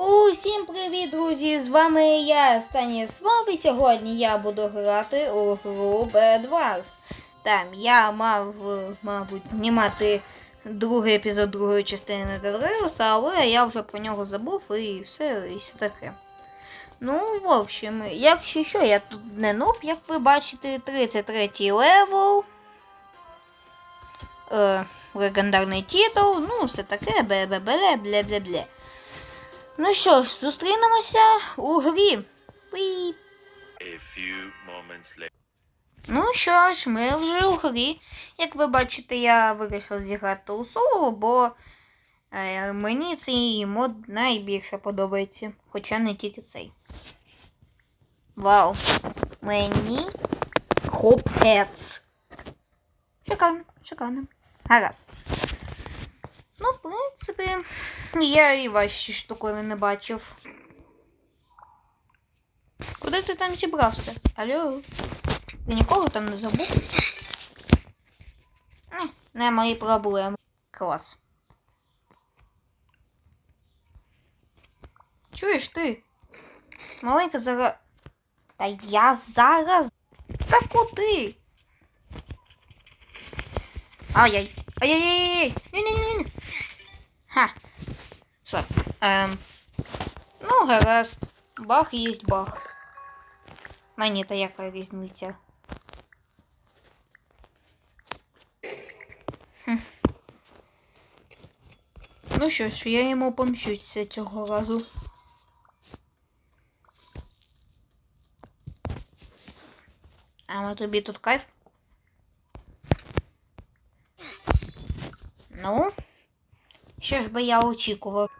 Усім привіт, друзі! З вами я, Станіслав, і сьогодні я буду грати у гру Bad Wars. Там я мав, мабуть, знімати другий епізод другої частини Дедреуса, але я вже про нього забув і все, і все таке. Ну, в общем, якщо що, я тут не нуб, як ви бачите, 33 левел. Е, легендарний титул, ну, все таке, бе-бе-бе, бля-бля-бля. Ну що ж, зустрінемося у грі. Ну що ж, ми вже у грі. Як ви бачите, я вирішив зіграти у соло, бо е, мені цей мод найбільше подобається. Хоча не тільки цей. Вау. Мені хопец. Шикарно, шикарно. Гаразд. Ну, в принципі, я і ваші штукові не бачив. Куди ти там зібрався? Алло? Ти нікого там не забув? Е, Не мої проблеми. Клас. Чуєш ти? Маленька зараз. Та я зараз. Та куди? Ай-яй. Ай-яй-яй-яй. Ні-ні-ні. Все. Ем. Ну, гаразд. Баг є баг. Мені та яка різниця. Хм. Ну що ж, я йому помщуся цього разу. А ми тобі тут кайф? Ну, що ж би я очікував.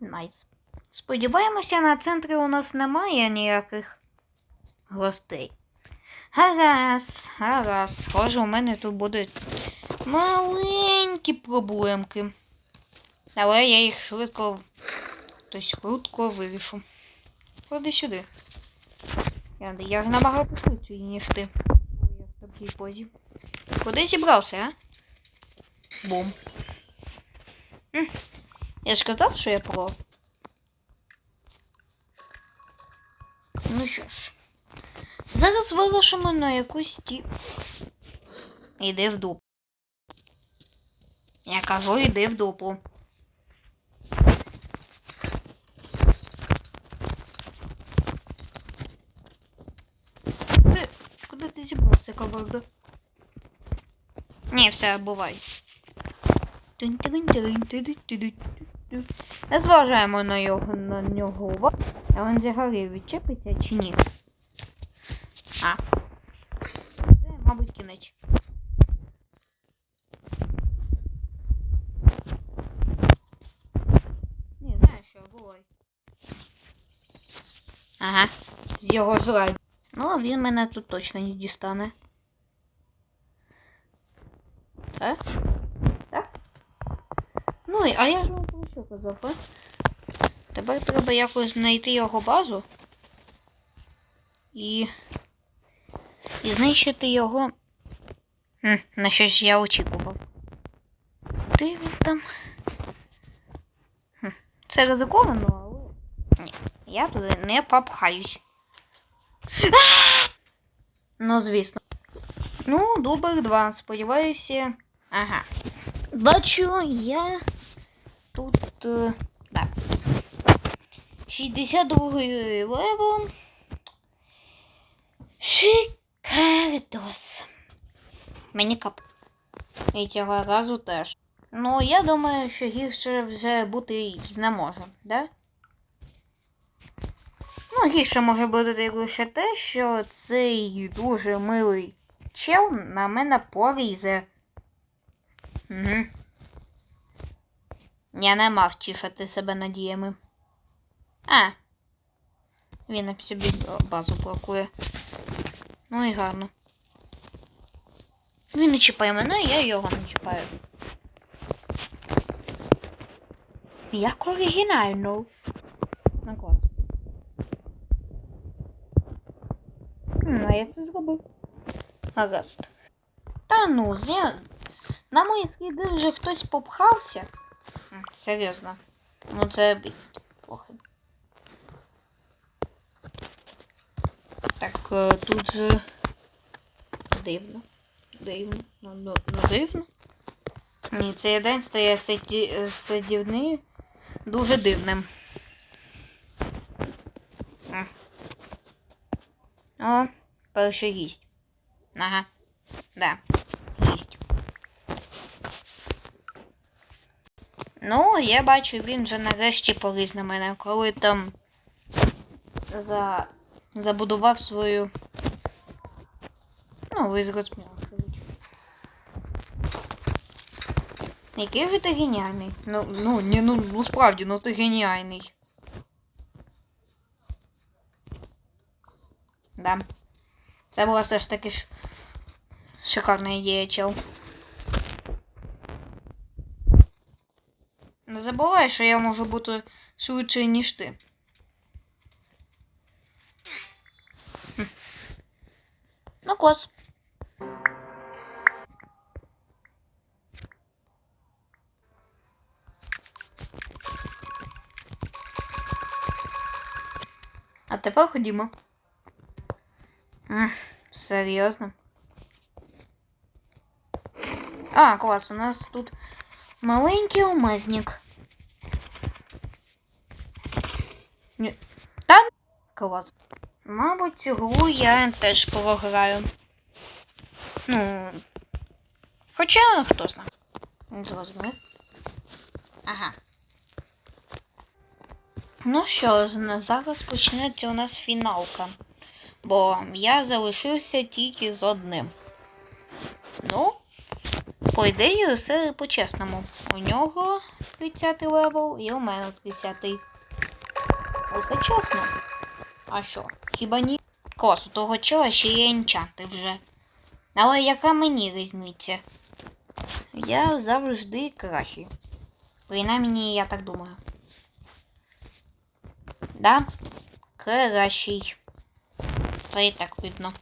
Найс. Сподіваємося, на центрі у нас немає ніяких гостей. Гаразд, гаразд. Схоже, у мене тут будуть маленькі проблемки. Але я їх швидко, тобто швидко вирішу. Ходи сюди. Я, я ж набагато швидше, ніж ти. Я в такій позі. Куди зібрався, а? Бум. Я ж казав, що я про. Ну що ж. Зараз вирушимо на якусь ті. Іди в дупу. Я кажу, іди в дупу. Е, Куди ти зібрався, каварда? Ні, все, бувай. Тун-тун-тун-тун-тун-тун-тун. Не зважаємо на його на нього увагу. А він взагалі відчепиться чи ні? А. Це, мабуть, кінець. Ні, знаєш що, бувай. Ага. З його жрай. Ну, він мене тут точно не дістане. Так? Так? Ну, а я ж вам Тепер треба якось знайти його базу. І. І знищити його. Хм, на що ж я очікував. Ти він там. Хм, це ризиковано, але. Ні, я туди не попхаюсь. Ну, звісно. Ну, дубль 2. Сподіваюся. Ага. Бачу, я е, Так. 62 левел. Шикардос. Мені кап. І цього разу теж. Ну, я думаю, що гірше вже бути не може, да? Ну, гірше може бути лише те, що цей дуже милий чел на мене порізе. Угу. Я не мав тішити себе надіями. А. Він собі базу блокує. Ну і гарно. Він не чіпає мене, я його не чіпаю. Як оригінально. На клас. Ну, а я це зробив. Гаразд. Та ну, зя... на мої сліди вже хтось попхався. Серйозно. Ну це бісить. трохи. Так, е, тут же дивно. Дивно. Ну, ну, ну дивно. Ні, цей день стає саді... е, дуже дивним. О, перший гість. Ага. Да. Ну, я бачу, він вже нарешті поліз на мене, коли там за... забудував свою. Ну, ви зрозуміли, коротше. Який же ти геніальний? Ну, ну, ні, ну, ну справді, ну ти геніальний. Да. Це була все ж таки ж шикарна ідея, чел. Забувай, що я можу бути швидше, ніж ти. Ну, клас. А тепер ходімо. Серйозно? А, клас, у нас тут маленький алмазник. Ні. Та клас. Мабуть, цю гру я теж програю. Ну. Хоча хто знає. Зрозумів. Ага. Ну що зараз почнеться у нас фіналка. Бо я залишився тільки з одним. Ну, по ідеї, все по-чесному. У нього 30 левел і у мене 30. Усе чесно. А що? Хіба ні? Клас, у того чела ще є енчанти вже. Але яка мені різниця? Я завжди кращий. Принаймні, я так думаю. Да? Кращий. Це і так видно.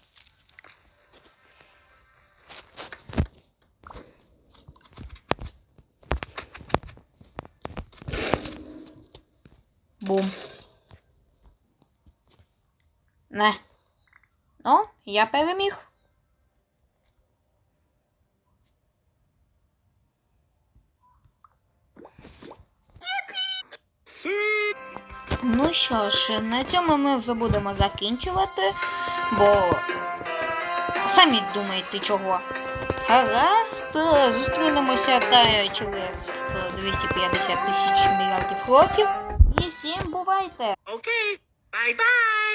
Бум. Не. Ну, я переміг. Ну що ж, на цьому ми вже будемо закінчувати, бо самі думаєте чого. Гаразд, зустрінемося та через 250 тисяч мільярдів років. І всім бувайте! Bye bye.